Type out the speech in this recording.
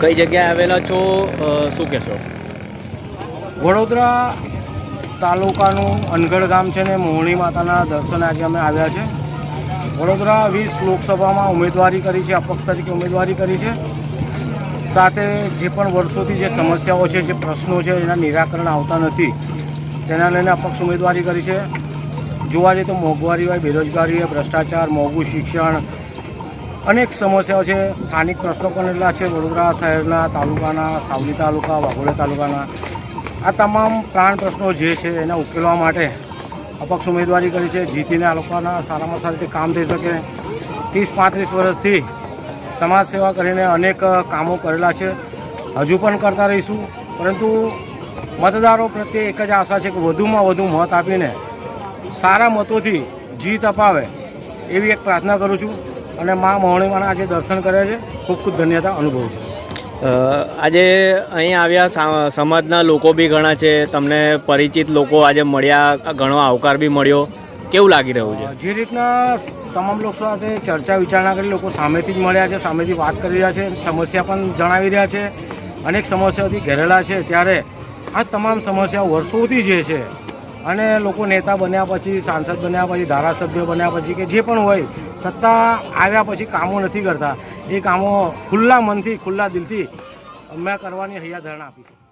કઈ જગ્યાએ આવેલા છો? શું કહેશો? વડોદરા તાલુકાનું અનગઢ ગામ છે ને મોહણી માતાના દર્શન આજે અમે આવ્યા છે. વડોદરા વીસ લોકસભામાં ઉમેદવારી કરી છે, અપક્ષ તરીકે ઉમેદવારી કરી છે. સાથે જે પણ વર્ષોથી જે સમસ્યાઓ છે, જે પ્રશ્નો છે, એના નિરાકરણ આવતા નથી, તેના લઈને અપક્ષ ઉમેદવારી કરી છે. જોવા જઈએ તો મોંઘવારી હોય બેરોજગારી હોય ભ્રષ્ટાચાર, મોંઘું શિક્ષણ અનેક સમસ્યાઓ છે. સ્થાનિક પ્રશ્નો પણ એટલા છે. વડોદરા શહેરના તાલુકાના, સાવલી તાલુકા વાઘોડા તાલુકાના. આ તમામ પ્રાણ પ્રશ્નો જે છે એને ઉકેલવા માટે અપક્ષ ઉમેદવારી કરી છે. જીતીને આ લોકોના સારામાં સારી રીતે કામ થઈ શકે. ત્રીસ, પાંત્રીસ વર્ષથી સમાજ સેવા કરીને અનેક કામો કરેલા છે. હજુ પણ કરતા રહીશું. પરંતુ મતદારો પ્રત્યે એક જ આશા છે કે વધુમાં વધુ મત આપીને સારા મતોથી જીત અપાવે એવી એક પ્રાર્થના કરું છું. અને મા મહોણીમાના આજે દર્શન કરે છે. ખૂબ ખૂબ ધન્યતા અનુભવું છે. આજે અહીં આવ્યા સમાજના લોકો બી ઘણા છે. તમને પરિચિત લોકો આજે મળ્યા ઘણો આવકાર બી મળ્યો. કેવું લાગી રહ્યું છે? જે રીતના તમામ લોકો સાથે ચર્ચા વિચારણા કરી લોકો સામેથી જ મળ્યા છે સામેથી વાત કરી રહ્યા છે સમસ્યા પણ જણાવી રહ્યા છે. અનેક સમસ્યાઓથી ઘેરેલા છે. ત્યારે આ તમામ સમસ્યાઓ વર્ષોથી જે છે અને લોકો નેતા બન્યા પછી, સાંસદ બન્યા પછી, ધારાસભ્ય બન્યા પછી કે જે પણ હોય, સત્તા આવ્યા પછી કામો નથી કરતા. એ કામો ખુલ્લા મનથી, ખુલ્લા દિલથી મેં કરવાની હૈયા ધારણા આપી છે.